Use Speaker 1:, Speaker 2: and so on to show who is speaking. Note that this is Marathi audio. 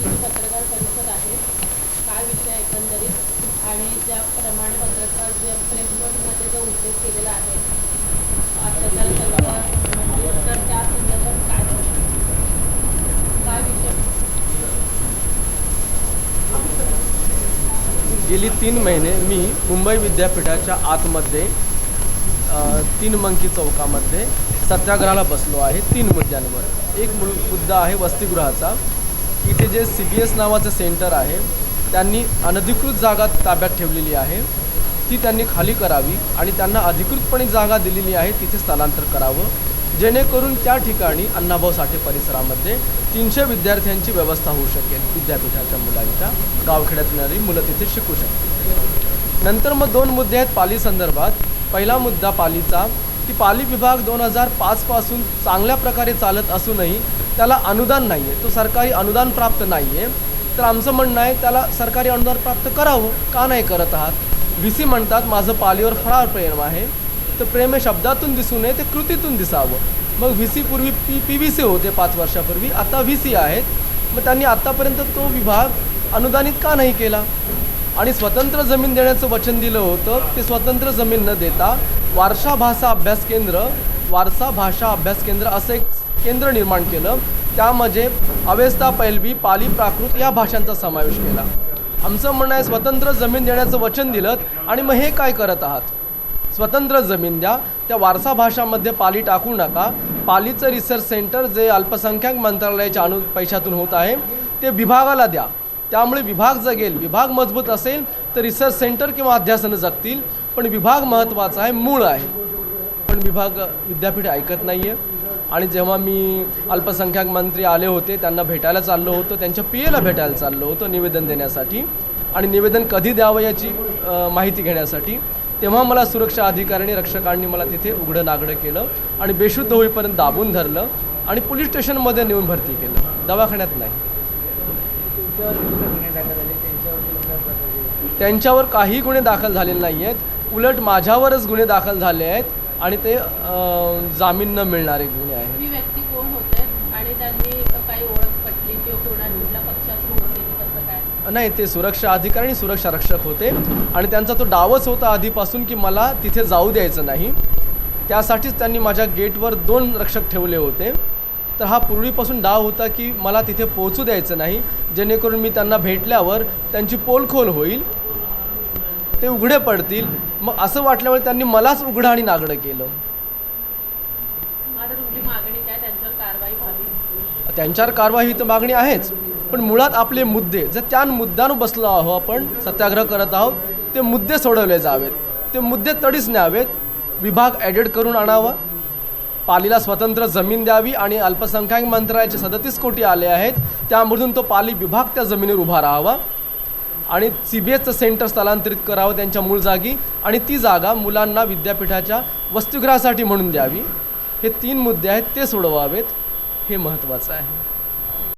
Speaker 1: ही पत्रकार परिषद आहे. काय विषय एकंदरीत? आणि ज्याप्रमाणे पत्रकार जे प्रेस जो उल्लेख केलेला आहे अत्याचार तर त्या संदर्भात काय काय विषय?
Speaker 2: गेली तीन महिने मी मुंबई विद्यापीठाच्या आतमध्ये तीन मंकी चौकामध्ये सत्याग्रहाला बसलो आहे तीन मुद्द्यांवर. एक मुद्दा आहे वसतिगृहाचा. इथे जे सी बी एस नावाचं सेंटर आहे त्यांनी अनधिकृत जागा ताब्यात ठेवलेली आहे. ती त्यांनी खाली करावी आणि त्यांना अधिकृतपणे जागा दिलेली आहे तिथे स्थलांतर करावं. जेणेकरून त्या ठिकाणी अण्णाभाऊ साठे परिसरामध्ये तीनशे विद्यार्थ्यांची व्यवस्था होऊ शकेल. विद्यापीठाच्या मुलांच्या गावखेड्यात येणारी मुलं तिथे शिकू शकतील. नंतर मग दोन मुद्दे आहेत पाली संदर्भात. पहिला मुद्दा पालीचा की पाली विभाग दोन हजार पाचपासून चांगल्या प्रकारे चालत असूनही त्याला अनुदान नाही आहे तो सरकारी अनुदान प्राप्त नाही आहे तर आमचं म्हणणं आहे त्याला सरकारी अनुदान प्राप्त करावं का नाही करत आहात? व्ही सी म्हणतात माझं पालीवर फळावर प्रेम आहे. तर प्रेम हे शब्दातून दिसू नये ते कृतीतून दिसावं. मग व्ही सी पूर्वी पी पी व्ही सी होते पाच वर्षापूर्वी आता व्ही सी आहेत. मग त्यांनी आत्तापर्यंत तो विभाग अनुदानित का नाही केला? आणि स्वतंत्र जमीन देण्याचं वचन दिलं होतं ते स्वतंत्र जमीन न देता वारसा भाषा अभ्यास केंद्र वारसा भाषा अभ्यास केंद्र असं एक केंद्र निर्माण केलं. त्यामध्ये अवेस्ता पैलवी पाली प्राकृत या भाषांचा समावेश केला. आमचं म्हणणं आहे स्वतंत्र जमीन देण्याचं वचन दिलं आणि मग हे काय करत आहात? स्वतंत्र जमीन द्या. त्या वारसा भाषामध्ये पाली टाकू नका. पालीचं रिसर्च सेंटर जे अल्पसंख्याक मंत्रालयाच्या अनु पैशातून होत आहे ते विभागाला द्या. त्यामुळे विभाग जगेल. विभाग मजबूत असेल तर रिसर्च सेंटर किंवा अध्यासनं जगतील. पण विभाग महत्त्वाचा आहे मूळ आहे. पण विभाग विद्यापीठ ऐकत नाही आहे आणि जेव्हा मी अल्पसंख्याक मंत्री आले होते त्यांना भेटायला चाललो होतो त्यांच्या पी एला भेटायला चाललो होतो निवेदन देण्यासाठी. आणि निवेदन कधी द्यावं याची माहिती घेण्यासाठी तेव्हा मला सुरक्षा अधिकाऱ्यांनी रक्षकांनी मला तिथे उघडं नागडं केलं आणि बेशुद्ध होईपर्यंत दाबून धरलं आणि पोलीस स्टेशनमध्ये नेऊन भरती केलं. दवाखान्यात नाही. त्यांच्यावर काही गुन्हे दाखल झालेले नाही आहेत उलट माझ्यावरच गुन्हे दाखल झाले आहेत. आणि ते जामीन न मिळणारे गुन्हे आहेत.
Speaker 1: ही व्यक्ती कोण होते आणि त्यांनी काही ओळख पटली किंवा कोणा कुठल्या पक्षातून होते की कसं काय?
Speaker 2: नाही ते सुरक्षा अधिकारी आणि सुरक्षा रक्षक होते. आणि त्यांचा तो डावच होता आधीपासून की मला तिथे जाऊ द्यायचं नाही. त्यासाठीच त्यांनी माझ्या गेटवर दोन रक्षक ठेवले होते. तर हा पूर्वीपासून डाव होता की मला तिथे पोहोचू द्यायचं नाही. जेणेकरून मी त्यांना भेटल्यावर त्यांची पोलखोल होईल. ते उघडे पडतील. मग असं वाटल्यामुळे त्यांनी मलाच उघडं आणि नागडं केलं.
Speaker 1: त्यांच्यावर कारवाई
Speaker 2: कारवाई तर मागणी आहेच. पण मुळात आपले मुद्दे जर त्या मुद्द्यानं बसलो आहो आपण सत्याग्रह करत आहोत ते मुद्दे सोडवले जावेत. ते मुद्दे तडीच न्यावेत. विभाग ॲडेड करून आणावा. पालीला स्वतंत्र जमीन द्यावी आणि अल्पसंख्याक मंत्रालयाचे सदतीस कोटी आले आहेत. त्यामधून तो पाली विभाग त्या जमिनीवर उभा राहावा. आणि सी बी एसचं सेंटर स्थलांतरित करावं त्यांच्या मूळ जागी आणि ती जागा मुलांना विद्यापीठाच्या वसतिगृहासाठी म्हणून द्यावी. हे तीन मुद्दे आहेत ते सोडवावेत. हे महत्त्वाचं आहे.